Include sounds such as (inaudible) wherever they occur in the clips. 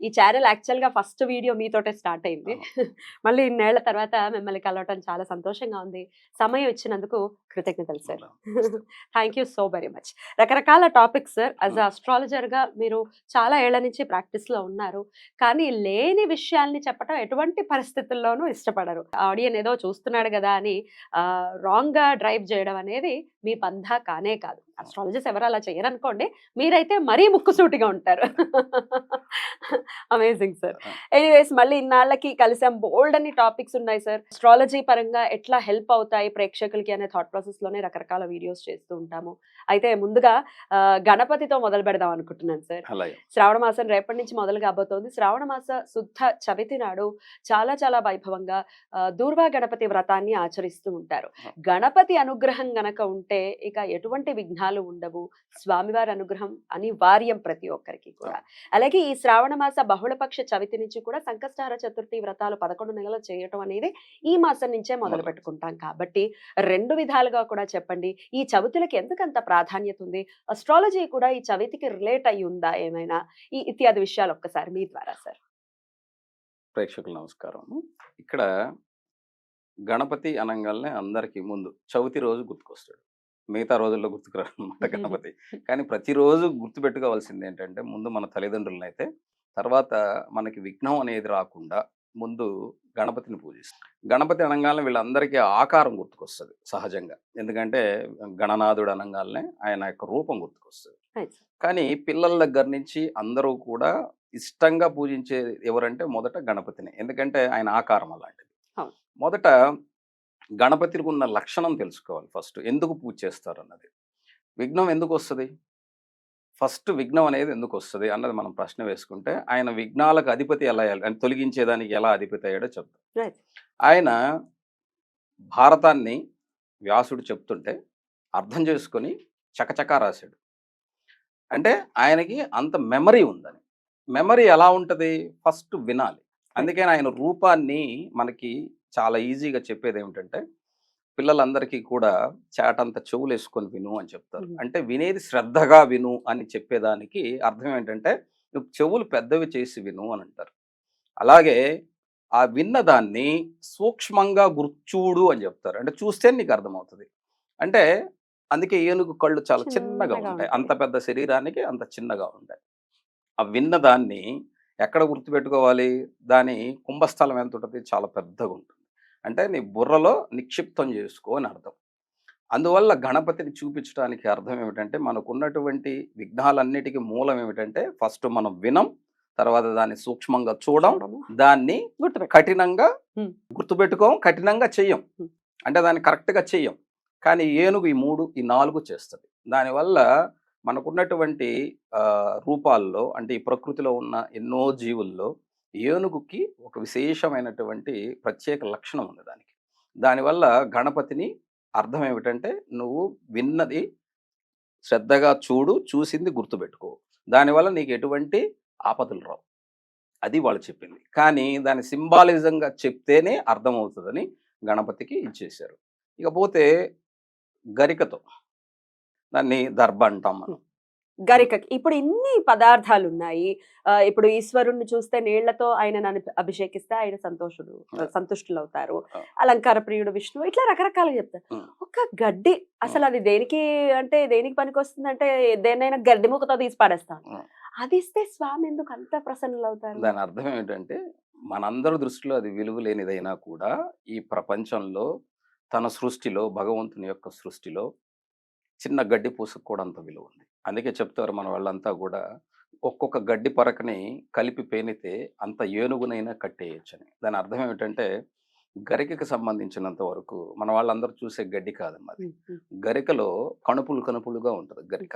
ఈ ఛానల్ యాక్చువల్గా first video మీతోటే start అయింది. (laughs) మళ్ళీ ఇన్నేళ్ళ తర్వాత మిమ్మల్ని కలవటం చాలా సంతోషంగా ఉంది. సమయం ఇచ్చినందుకు కృతజ్ఞతలు sir thank you so very much రకరకాల టాపిక్స్ సార్ యాజ్ అస్ట్రాలజర్గా మీరు చాలా ఏళ్ళ నుంచి ప్రాక్టీస్లో ఉన్నారు. కానీ లేని విషయాల్ని చెప్పడం ఎటువంటి పరిస్థితుల్లోనూ ఇష్టపడరు. ఆడియన్ ఏదో చూస్తున్నాడు కదా అని రాంగ్గా డ్రైవ్ చేయడం అనేది మీ పంధా కానే కాదు. అస్ట్రాలజర్స్ ఎవరు అలా చేయరనుకోండి మీరైతే మరీ ముక్కుసూటిగా ఉంటారు. (laughs) అమేజింగ్ సార్ ఎనీవేస్ మళ్ళీ ఇన్నాళ్ళకి కలిసాం. బోల్డ్ అని టాపిక్స్ ఉన్నాయి సార్ అస్ట్రాలజీ పరంగా ఎట్లా హెల్ప్ అవుతాయి ప్రేక్షకులకి అనే థాట్ ప్రాసెస్లోనే రకరకాల వీడియోస్ చేస్తూ ఉంటాము. అయితే ముందుగా గణపతితో మొదలు పెడదాం అనుకుంటున్నాను సార్ శ్రావణ మాసం రేపటి నుంచి మొదలు కాబోతోంది. శ్రావణ మాస శుద్ధ చవితి నాడు చాలా చాలా వైభవంగా దూర్వా గణపతి వ్రతాన్ని ఆచరిస్తూ ఉంటారు. గణపతి అనుగ్రహం గనక ఉంటే ఇక ఎటువంటి విఘ్నాలు ఉండవు. స్వామివారి అనుగ్రహం అనివార్యం ప్రతి ఒక్కరికి కూడా. అలాగే ఈ శ్రావణ మాస బహుళపక్ష చవితి నుంచి కూడా సంకష్టహార చతుర్థి వ్రతాలు పదకొండు నెలలు చేయటం అనేది ఈ మాసం నుంచే మొదలు మొదలు. పెట్టుకుంటాం కాబట్టి రెండు విధాలుగా కూడా చెప్పండి. ఈ చవితులకి ఎందుకంత ప్రాధాన్యత ఉంది? అస్ట్రాలజీ కూడా ఈ చవితికి రిలేట్ అయి ఉందా ఏమైనా? ఈ ఇత్యాది విషయాలు ఒక్కసారి మీ ద్వారా సార్. ప్రేక్షకులు నమస్కారం. ఇక్కడ గణపతి అనగానే అందరికీ ముందు చవితి రోజు గుర్తుకొస్తాడు. మిగతా రోజుల్లో గుర్తుకురాడు అనమాట (laughs) గణపతి. కానీ ప్రతిరోజు గుర్తుపెట్టుకోవాల్సింది ఏంటంటే ముందు మన తల్లిదండ్రులను అయితే తర్వాత మనకి విఘ్నం అనేది రాకుండా ముందు గణపతిని పూజిస్తాం. గణపతి అనగానే వీళ్ళందరికీ ఆకారం గుర్తుకొస్తుంది సహజంగా. ఎందుకంటే గణనాథుడు అనగానే ఆయన యొక్క రూపం గుర్తుకొస్తుంది. కానీ పిల్లల దగ్గర నుంచి అందరూ కూడా ఇష్టంగా పూజించే ఎవరంటే మొదట గణపతిని. ఎందుకంటే ఆయన ఆకారం అలాంటిది. మొదట గణపతికి ఉన్న లక్షణం తెలుసుకోవాలి ఫస్ట్. ఎందుకు పూజ చేస్తారు అన్నది విఘ్నం ఎందుకు వస్తుంది? ఫస్ట్ విఘ్నం అనేది ఎందుకు వస్తుంది అన్నది మనం ప్రశ్న వేసుకుంటే ఆయన విఘ్నాలకు అధిపతి ఎలా అయ్యాలి అంటే తొలగించేదానికి ఎలా అధిపతి అయ్యాడో చెప్తాం. ఆయన భారతాన్ని వ్యాసుడు చెప్తుంటే అర్థం చేసుకొని చకచకా రాశాడు. అంటే ఆయనకి అంత మెమరీ ఉందని. మెమరీ ఎలా ఉంటుంది? ఫస్ట్ వినాలి. అందుకని ఆయన రూపాన్ని మనకి చాలా ఈజీగా చెప్పేది ఏమిటంటే పిల్లలందరికీ కూడా చాటంత చెవులు వేసుకొని విను అని చెప్తారు. అంటే వినేది శ్రద్ధగా విను అని చెప్పేదానికి అర్థం ఏంటంటే నువ్వు చెవులు పెద్దవి చేసి విను అని అంటారు. అలాగే ఆ విన్న దాన్ని సూక్ష్మంగా గుర్చూడు అని చెప్తారు. అంటే చూస్తే నీకు అర్థమవుతుంది. అంటే అందుకే ఏనుగు కళ్ళు చాలా చిన్నగా ఉంటాయి. అంత పెద్ద శరీరానికి అంత చిన్నగా ఉంటాయి. ఆ విన్న దాన్ని ఎక్కడ గుర్తుపెట్టుకోవాలి? దాని కుంభస్థలం ఎంత ఉంటుంది? చాలా పెద్దగా ఉంటుంది అంటే నీ బుర్రలో నిక్షిప్తం చేసుకో అని అర్థం. అందువల్ల గణపతిని చూపించడానికి అర్థం ఏమిటంటే మనకు ఉన్నటువంటి విఘ్నాలన్నిటికీ మూలం ఏమిటంటే ఫస్ట్ మనం వినం తర్వాత దాన్ని సూక్ష్మంగా చూడం దాన్ని కఠినంగా. గుర్తుపెట్టుకోం కఠినంగా చెయ్యం. అంటే దాన్ని కరెక్ట్గా చెయ్యం. కానీ ఏనుగు ఈ మూడు ఈ నాలుగు చేస్తుంది. దానివల్ల మనకున్నటువంటి రూపాల్లో అంటే ఈ ప్రకృతిలో ఉన్న ఎన్నో జీవుల్లో ఏనుగుకి ఒక విశేషమైనటువంటి ప్రత్యేక లక్షణం ఉంది దానికి. దానివల్ల గణపతిని అర్థం ఏమిటంటే నువ్వు విన్నది శ్రద్ధగా చూడు చూసింది గుర్తుపెట్టుకో. దానివల్ల నీకు ఎటువంటి ఆపదలు రావు. అది వాళ్ళు చెప్పింది. కానీ దాని సింబాలిజంగా చెప్తేనే అర్థమవుతుందని గణపతికి ఇచ్చేశారు. ఇకపోతే గరికతో దాన్ని దర్భ అంటాం మనం. గరికకి ఇప్పుడు ఇన్ని పదార్థాలు ఉన్నాయి ఇప్పుడు ఈశ్వరుణ్ణి చూస్తే నీళ్ళతో ఆయన అభిషేకిస్తే ఆయన సంతోషుడు. సంతుష్టులు అవుతారు. అలంకార ప్రియుడు విష్ణువు ఇట్లా రకరకాలుగా చెప్తారు. ఒక గడ్డి అసలు అది దేనికి అంటే దేనికి పనికి వస్తుంది అంటే దేన్నైనా గడ్డి ముక్కతో తీసి పాడేస్తాను. అది ఇస్తే స్వామి ఎందుకు అంత ప్రసన్నులు అవుతారు దాని అర్థం ఏంటంటే మనందరి దృష్టిలో అది విలువ లేనిదైనా కూడా ఈ ప్రపంచంలో తన సృష్టిలో భగవంతుని యొక్క సృష్టిలో చిన్న గడ్డి పూసకు కూడా అంత విలువ ఉంది అందుకే చెప్తారు మన వాళ్ళంతా కూడా ఒక్కొక్క గడ్డి పరకని కలిపి పేనితే అంత ఏనుగునైనా కట్టేయచ్చని. దాని అర్థం ఏమిటంటే గరికకి సంబంధించినంత వరకు మన వాళ్ళందరూ చూసే గడ్డి కాదమ్మా అది. గరికలో కణుపులు కణుపులుగా ఉంటుంది గరిక.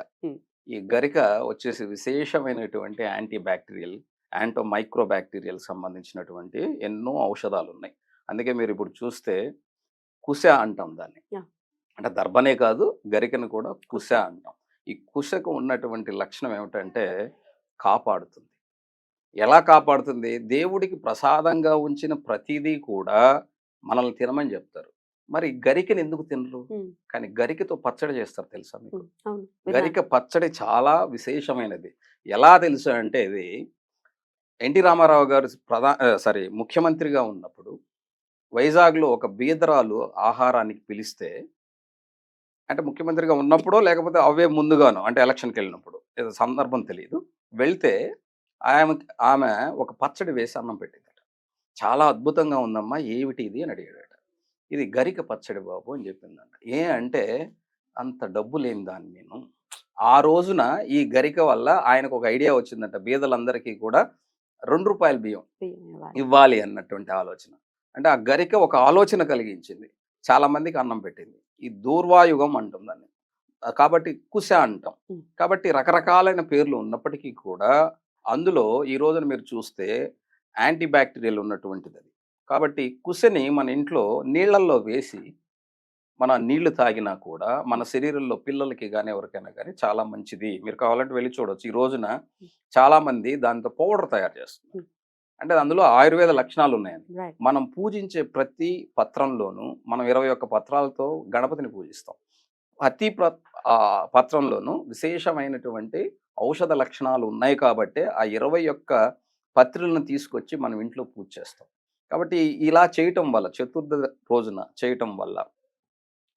ఈ గరిక వచ్చేసి విశేషమైనటువంటి anti bacterial anti micro bacterial సంబంధించినటువంటి ఎన్నో ఔషధాలు ఉన్నాయి అందుకే మీరు ఇప్పుడు చూస్తే కుశ అంటాం దాన్ని. అంటే దర్భనే కాదు గరికను కూడా కుశ. అంటాం. ఈ కుశకు ఉన్నటువంటి లక్షణం ఏమిటంటే కాపాడుతుంది. ఎలా కాపాడుతుంది? దేవుడికి ప్రసాదంగా ఉంచిన ప్రతిదీ కూడా మనల్ని తినమని చెప్తారు. మరి గరికని ఎందుకు తినరు? కానీ గరికతో పచ్చడి చేస్తారు తెలుసా మీకు. గరిక పచ్చడి చాలా విశేషమైనది. ఎలా తెలుసు అంటే ఇది ఎన్టీ రామారావు గారు ప్రధా సారీ ముఖ్యమంత్రిగా ఉన్నప్పుడు వైజాగ్లో ఒక బీదరాలు ఆహారానికి పిలిస్తే అంటే ముఖ్యమంత్రిగా ఉన్నప్పుడో లేకపోతే అవే ముందుగానో అంటే ఎలక్షన్కి వెళ్ళినప్పుడు ఏదో సందర్భం తెలియదు వెళ్తే ఆమె ఆమె ఒక పచ్చడి వేసి అన్నం పెట్టిందట. చాలా అద్భుతంగా ఉందమ్మా ఏమిటి ఇది? అని అడిగాడట. ఇది గరిక పచ్చడి బాబు అని చెప్పిందంట. ఏ అంటే అంత డబ్బు లేని దాన్ని నేను. ఆ రోజున ఈ గరిక వల్ల ఆయనకు ఒక ఐడియా వచ్చిందంట. బీదలందరికీ కూడా రెండు రూపాయల బియ్యం ఇవ్వాలి. ఇవ్వాలి అన్నటువంటి ఆలోచన. అంటే ఆ గరిక ఒక ఆలోచన కలిగించింది. చాలా మందికి అన్నం పెట్టింది. ఈ దూర్వాయుగం అంటాం దాన్ని. కాబట్టి కుశ అంటాం. కాబట్టి రకరకాలైన పేర్లు ఉన్నప్పటికీ కూడా అందులో ఈ రోజున మీరు చూస్తే యాంటీ బ్యాక్టీరియల్ ఉన్నటువంటిది అది. కాబట్టి కుశని మన ఇంట్లో నీళ్ళల్లో వేసి మన నీళ్ళు తాగినా కూడా మన శరీరంలో పిల్లలకి కానీ ఎవరికైనా కానీ చాలా మంచిది. మీరు కావాలంటే వెళ్ళి చూడొచ్చు. ఈ రోజున చాలా మంది దాంతో పౌడర్ తయారు చేస్తున్నారు. అంటే అందులో ఆయుర్వేద లక్షణాలు ఉన్నాయని. మనం పూజించే ప్రతి పత్రంలోనూ మనం ఇరవై ఒక్క పత్రాలతో గణపతిని పూజిస్తాం. ప్రతి పత్రంలోనూ విశేషమైనటువంటి ఔషధ లక్షణాలు ఉన్నాయి కాబట్టి ఆ ఇరవై ఒక్క పత్రులను తీసుకొచ్చి మనం ఇంట్లో పూజ చేస్తాం. కాబట్టి ఇలా చేయటం వల్ల చతుర్థ రోజున చేయటం వల్ల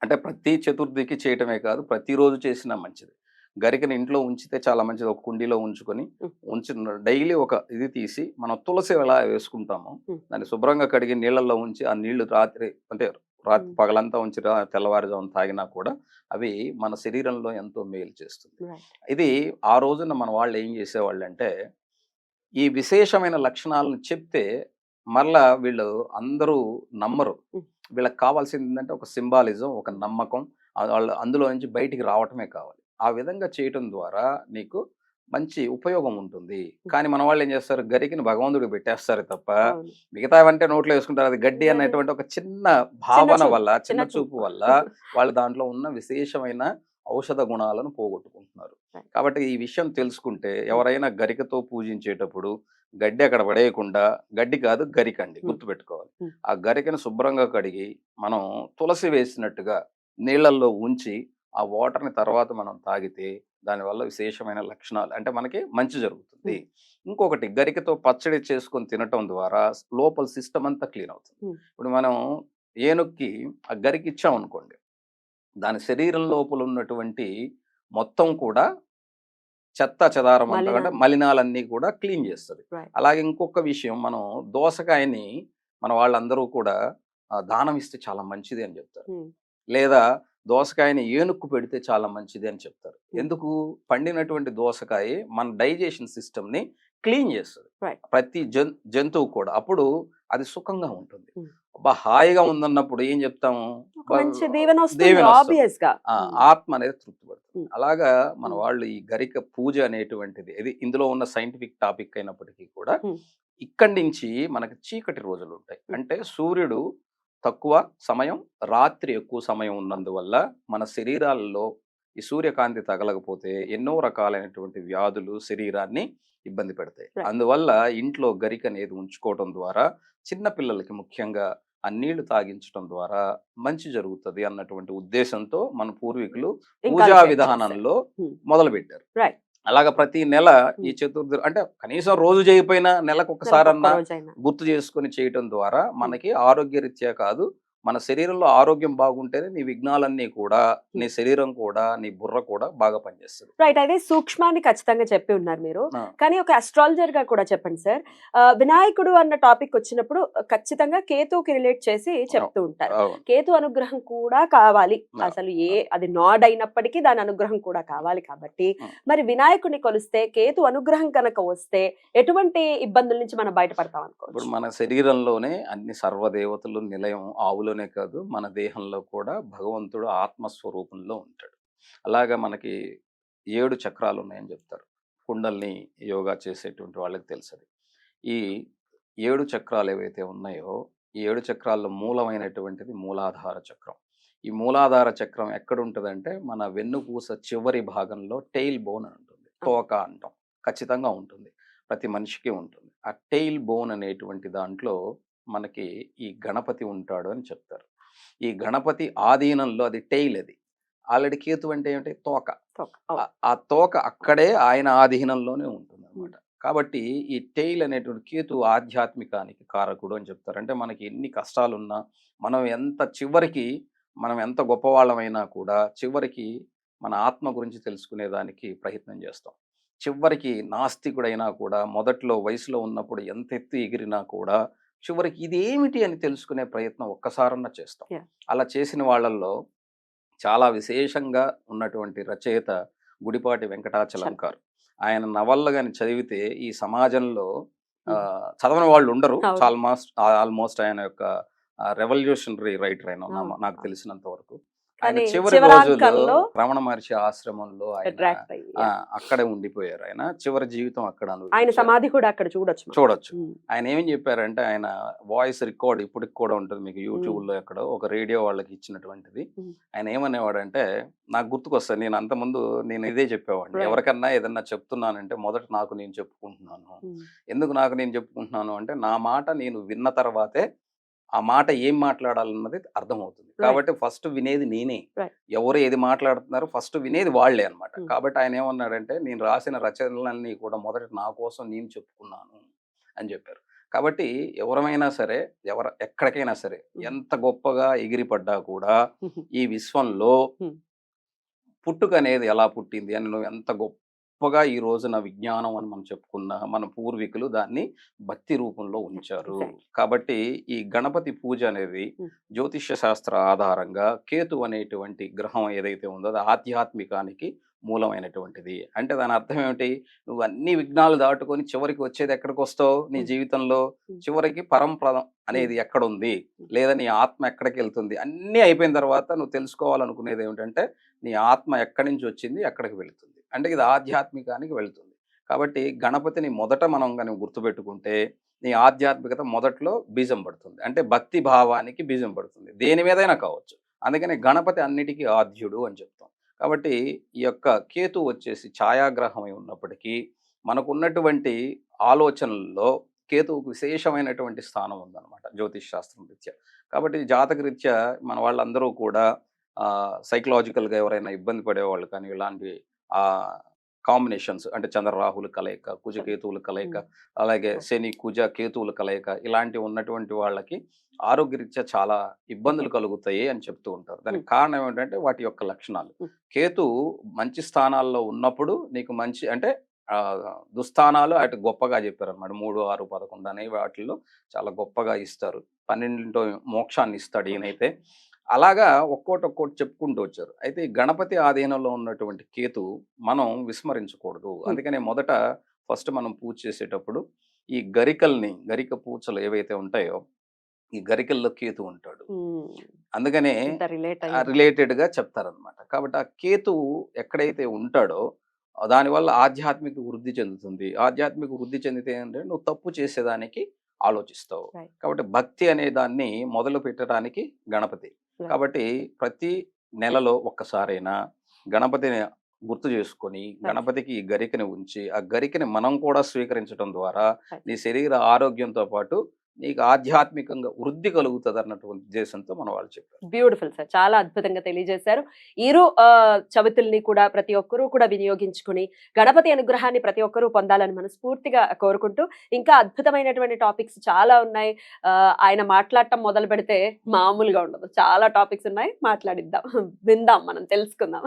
అంటే ప్రతి చతుర్థికి చేయటమే కాదు ప్రతిరోజు చేసినా మంచిది. గరికని ఇంట్లో ఉంచితే చాలా మంచిది ఒక కుండీలో ఉంచుకొని ఉం. ఉంచిన డైలీ ఒక ఇది తీసి మనం తులసి ఎలా వేసుకుంటామో. దాన్ని శుభ్రంగా కడిగి నీళ్ళల్లో ఉంచి ఆ నీళ్ళు రాత్రి అంటే రాత్రి. పగలంతా ఉంచి తెల్లవారుజామున తాగినా కూడా అవి మన శరీరంలో ఎంతో మేలు చేస్తుంది. ఇది ఆ రోజున మన వాళ్ళు ఏం చేసేవాళ్ళు అంటే ఈ విశేషమైన లక్షణాలను చెప్తే మరలా వీళ్ళు అందరూ నమ్మరు. వీళ్ళకి కావాల్సింది ఏంటంటే ఒక సింబాలిజం ఒక నమ్మకం వాళ్ళు అందులో నుంచి బయటికి రావటమే కావాలి ఆ విధంగా చేయటం ద్వారా నీకు మంచి ఉపయోగం ఉంటుంది కానీ మన వాళ్ళు ఏం చేస్తారు గరికిని భగవంతుడికి పెట్టేస్తారు తప్ప అవును. మిగతావంటే నోట్లో వేసుకుంటారు అది గడ్డి. అనేటువంటి ఒక చిన్న భావన వల్ల చిన్న చూపు. వల్ల వాళ్ళు దాంట్లో ఉన్న విశేషమైన ఔషధ గుణాలను పోగొట్టుకుంటున్నారు. కాబట్టి ఈ విషయం తెలుసుకుంటే ఎవరైనా గరికతో పూజించేటప్పుడు గడ్డి అక్కడ పడేయకుండా గడ్డి కాదు గరికండి. గుర్తుపెట్టుకోవాలి. ఆ గరికను శుభ్రంగా కడిగి మనం తులసి వేసినట్టుగా నీళ్ళల్లో ఉంచి ఆ వాటర్ని తర్వాత మనం తాగితే దానివల్ల విశేషమైన లక్షణాలు అంటే మనకి మంచి జరుగుతుంది. ఇంకొకటి గరికతో పచ్చడి చేసుకొని తినటం ద్వారా లోపల సిస్టమ్ అంతా క్లీన్ అవుతుంది. ఇప్పుడు మనం ఏనుక్కి ఆ గరికి ఇచ్చాం అనుకోండి దాని శరీరం లోపల ఉన్నటువంటి మొత్తం కూడా చెత్త చెదారం అంతా మలినాలన్నీ కూడా క్లీన్ చేస్తుంది. అలాగే ఇంకొక విషయం మనం దోసకాయని మన వాళ్ళందరూ కూడా దానం ఇస్తే చాలా మంచిది అని చెప్తారు. లేదా దోసకాయని ఏనుక్కు పెడితే చాలా మంచిది అని చెప్తారు. ఎందుకు పండినటువంటి దోసకాయ మన డైజెషన్ సిస్టమ్ని క్లీన్ చేస్తుంది. ప్రతి జన్ జంతువు కూడా అప్పుడు అది సుఖంగా ఉంటుంది. అబ్బా హాయిగా ఉందన్నప్పుడు ఏం చెప్తాము ఆత్మ అనేది తృప్తి పడుతుంది. అలాగా మన. వాళ్ళు ఈ గరిక పూజ అనేటువంటిది ఇది ఇందులో ఉన్న సైంటిఫిక్ టాపిక్ అయినప్పటికీ కూడా. ఇక్కడి నుంచి మనకి చీకటి రోజులు ఉంటాయి. అంటే సూర్యుడు తక్కువ సమయం రాత్రి ఎక్కువ సమయం ఉన్నందువల్ల మన శరీరాల్లో ఈ సూర్యకాంతి తగలకపోతే ఎన్నో రకాలైనటువంటి వ్యాధులు శరీరాన్ని ఇబ్బంది పెడతాయి. అందువల్ల ఇంట్లో గరిక అనేది ఉంచుకోవడం ద్వారా చిన్న పిల్లలకి ముఖ్యంగా ఆ నీళ్ళు తాగించడం ద్వారా మంచి జరుగుతుంది అన్నటువంటి ఉద్దేశంతో మన పూర్వీకులు పూజా. విధానంలో Hmm. అలాగా ప్రతి నెల ఈ. చతుర్థి అంటే కనీసం రోజు చేయకపోయినా నెలకు ఒకసారన్నా. గుర్తు చేసుకొని చేయటం ద్వారా మనకి ఆరోగ్యరీత్యా కాదు మన శరీరంలో ఆరోగ్యం బాగుంటేనే నీ విఘ్నాలన్నీ కూడా నీ శరీరం కూడా నీ బుర్ర కూడా బాగా పనిచేస్తుంది. రైట్. అయితే సూక్ష్మాన్ని ఖచ్చితంగా చెప్పి ఉన్నారు మీరు. కానీ ఒక అస్ట్రాలజర్గా కూడా చెప్పండి సార్. వినాయకుడు అన్న టాపిక్ వచ్చినప్పుడు ఖచ్చితంగా కేతుకి రిలేట్ చేసి చెప్తూ ఉంటారు. కేతు అనుగ్రహం కూడా కావాలి. అసలు ఏ అది నాడ్ అయినప్పటికీ దాని అనుగ్రహం కూడా కావాలి కాబట్టి. మరి వినాయకుడిని కొలిస్తే కేతు అనుగ్రహం కనుక వస్తే ఎటువంటి ఇబ్బందుల నుంచి మనం బయటపడతాం ఇప్పుడు అనుకోవచ్చు మన శరీరంలోనే అన్ని సర్వదేవతలు నిలయం ఆవులోనే కాదు మన దేహంలో కూడా భగవంతుడు ఆత్మస్వరూపంలో ఉంటాడు. అలాగా మనకి ఏడు చక్రాలు ఉన్నాయని చెప్తారు. కుండల్ని యోగా చేసేటువంటి వాళ్ళకి తెలుసది. ఈ ఏడు చక్రాలు ఏవైతే ఉన్నాయో ఈ ఏడు చక్రాల్లో మూలమైనటువంటిది మూలాధార చక్రం. ఈ మూలాధార చక్రం ఎక్కడ ఉంటుందంటే మన వెన్నుపూస చివరి భాగంలో టెయిల్ బోన్ అని ఉంటుంది. తోక అంటాం. ఖచ్చితంగా ఉంటుంది. ప్రతి మనిషికి ఉంటుంది. ఆ టెయిల్ బోన్ అనేటువంటి దాంట్లో మనకి ఈ గణపతి ఉంటాడు అని చెప్తారు. ఈ గణపతి ఆధీనంలో అది టెయిల్ అది. ఆల్రెడీ కేతు అంటే ఏమిటి? తోక. ఆ తోక అక్కడే ఆయన ఆధీనంలోనే ఉంటుంది అనమాట కాబట్టి ఈ టెయిల్ అనేటువంటి కేతు ఆధ్యాత్మికానికి కారకుడు అని చెప్తారు. అంటే మనకి ఎన్ని కష్టాలున్నా మనం ఎంత చివరికి మనం ఎంత గొప్పవాళ్ళమైనా కూడా చివరికి మన ఆత్మ గురించి తెలుసుకునేదానికి ప్రయత్నం చేస్తాం. చివరికి నాస్తికుడైనా కూడా మొదట్లో వయసులో ఉన్నప్పుడు ఎంత ఎత్తు ఎగిరినా కూడా చివరికి ఇది ఏమిటి అని తెలుసుకునే ప్రయత్నం ఒక్కసారన్నా చేస్తాం. అలా చేసిన వాళ్ళల్లో చాలా విశేషంగా ఉన్నటువంటి రచయిత గుడిపాటి వెంకటాచలంకారు ఆయన నవళ్ళు కానీ చదివితే ఈ సమాజంలో ఆ, చదవని వాళ్ళు ఉండరు. ఆల్మోస్ట్ ఆల్మోస్ట్ ఆయన యొక్క రెవల్యూషనరీ రైటర్ ఆయన. నాకు తెలిసినంత వరకు ఆయన చివరి రోజుల్లో రమణ మహర్షి ఆశ్రమంలో అక్కడే ఉండిపోయారు ఆయన చివరి జీవితం అక్కడ ఆయన. సమాధి కూడా అక్కడ చూడొచ్చు. చూడొచ్చు. ఆయన ఏం చెప్పారంటే ఆయన వాయిస్ రికార్డ్ ఇప్పటికి కూడా ఉంటుంది మీకు యూట్యూబ్లో ఎక్కడో ఒక రేడియో వాళ్ళకి ఇచ్చినటువంటిది. ఆయన ఏమనేవాడంటే నాకు గుర్తుకొస్తాను నేను అంత ముందు నేను ఇదే చెప్పేవాడిని. ఎవరికన్నా ఏదన్నా చెప్తున్నానంటే మొదట నాకు నేను చెప్పుకుంటున్నాను. ఎందుకు నాకు నేను చెప్పుకుంటున్నాను అంటే నా మాట నేను విన్న తర్వాతే ఆ మాట ఏం మాట్లాడాలన్నది అర్థమవుతుంది కాబట్టి ఫస్ట్ వినేది నేనే. ఎవరు ఏది మాట్లాడుతున్నారో ఫస్ట్ వినేది వాళ్ళే అన్నమాట Hmm. కాబట్టి ఆయన ఏమన్నాడంటే నేను రాసిన రచనలన్నీ కూడా మొదట నా కోసం నేను చెప్పుకున్నాను అని చెప్పారు కాబట్టి ఎవరమైనా సరే ఎవర ఎక్కడికైనా సరే. ఎంత గొప్పగా ఎగిరిపడ్డా కూడా. ఈ విశ్వంలో. పుట్టుక అనేది ఎలా పుట్టింది అని నువ్వు ఎంత గొప్పగా ఈ రోజున విజ్ఞానం అని మనం చెప్పుకున్న మన పూర్వీకులు దాన్ని భక్తి రూపంలో ఉంచారు. కాబట్టి ఈ గణపతి పూజ అనేది. జ్యోతిష్య శాస్త్ర ఆధారంగా కేతు అనేటువంటి గ్రహం ఏదైతే ఉందో అది ఆధ్యాత్మికానికి మూలమైనటువంటిది. అంటే దాని అర్థం ఏమిటి? నువ్వు అన్ని విఘ్నాలు దాటుకొని చివరికి వచ్చేది ఎక్కడికి వస్తావు? నీ. జీవితంలో. చివరికి పరంపదం అనేది ఎక్కడ ఉంది లేదా నీ ఆత్మ ఎక్కడికి వెళ్తుంది? అన్నీ అయిపోయిన తర్వాత నువ్వు తెలుసుకోవాలనుకునేది ఏమిటంటే నీ ఆత్మ ఎక్కడి నుంచి వచ్చింది? ఎక్కడికి వెళుతుంది? అంటే ఇది ఆధ్యాత్మికానికి వెళుతుంది. కాబట్టి గణపతిని మొదట మనం కానీ గుర్తుపెట్టుకుంటే నీ ఆధ్యాత్మికత మొదట్లో బీజం పడుతుంది. అంటే భక్తి భావానికి బీజం పడుతుంది. దేని మీదైనా కావచ్చు. అందుకని గణపతి అన్నిటికీ ఆద్యుడు అని చెప్తాం. కాబట్టి ఈ యొక్క కేతు వచ్చేసి ఛాయాగ్రహమై ఉన్నప్పటికీ మనకున్నటువంటి ఆలోచనల్లో కేతువుకు విశేషమైనటువంటి స్థానం ఉందన్నమాట జ్యోతిష్ శాస్త్రం రీత్యా. కాబట్టి జాతక రీత్యా మన వాళ్ళందరూ కూడా సైకలాజికల్గా ఎవరైనా ఇబ్బంది పడేవాళ్ళు కానీ ఇలాంటి ఆ కాంబినేషన్స్ అంటే చంద్ర రాహుల కలయిక కుజ కేతువుల కలయిక అలాగే శని కుజ కేతువుల కలయిక ఇలాంటివి ఉన్నటువంటి వాళ్ళకి ఆరోగ్యరీత్యా చాలా ఇబ్బందులు కలుగుతాయి అని చెప్తూ ఉంటారు. దానికి కారణం ఏంటంటే వాటి యొక్క లక్షణాలు. కేతు మంచి స్థానాల్లో ఉన్నప్పుడు నీకు మంచి అంటే దుస్థానాలు అటు గొప్పగా చెప్పారు అనమాట మూడు ఆరు పదకొండు అనేవి వాటిల్లో చాలా గొప్పగా ఇస్తారు. పన్నెండింటో మోక్షాన్ని ఇస్తాడు ఈయనైతే. అలాగా ఒక్కోటి ఒక్కోటి చెప్పుకుంటూ వచ్చారు. అయితే ఈ గణపతి ఆధీనంలో ఉన్నటువంటి కేతు మనం విస్మరించకూడదు. అందుకనే మొదట ఫస్ట్ మనం పూజ చేసేటప్పుడు ఈ గరికల్ని గరిక పూచలు ఏవైతే ఉంటాయో ఈ గరికల్లో కేతు ఉంటాడు. అందుకనే ఇంత రిలేట్ రిలేటెడ్గా చెప్తారనమాట కాబట్టి ఆ కేతు ఎక్కడైతే ఉంటాడో దానివల్ల ఆధ్యాత్మిక వృద్ధి చెందుతుంది. ఆధ్యాత్మిక వృద్ధి చెందితే ఏంటంటే నువ్వు తప్పు చేసేదానికి ఆలోచిస్తావు. కాబట్టి భక్తి అనే దాన్ని మొదలు పెట్టడానికి గణపతి. కాబట్టి ప్రతి నెలలో ఒక్కసారైనా గణపతిని గుర్తు చేసుకొని గణపతికి ఈ గరికని ఉంచి ఆ గరికని మనం కూడా స్వీకరించడం ద్వారా. నీ శరీర ఆరోగ్యంతో పాటు నీకు ఆధ్యాత్మికంగా వృద్ధి కలుగుతుంది అన్నటువంటి ఉద్దేశంతో మన వాళ్ళు చెప్పారు. బ్యూటిఫుల్ సార్ చాలా అద్భుతంగా తెలియజేశారు. ఇరు చవితుల్ని కూడా ప్రతి ఒక్కరూ కూడా వినియోగించుకుని గణపతి అనుగ్రహాన్ని ప్రతి ఒక్కరూ పొందాలని మనస్ఫూర్తిగా కోరుకుంటూ ఇంకా అద్భుతమైనటువంటి టాపిక్స్ చాలా ఉన్నాయి. ఆయన మాట్లాడటం మొదలు పెడితే మామూలుగా ఉండదు. చాలా టాపిక్స్ ఉన్నాయి. మాట్లాడిద్దాం. విందాం మనం తెలుసుకుందాం.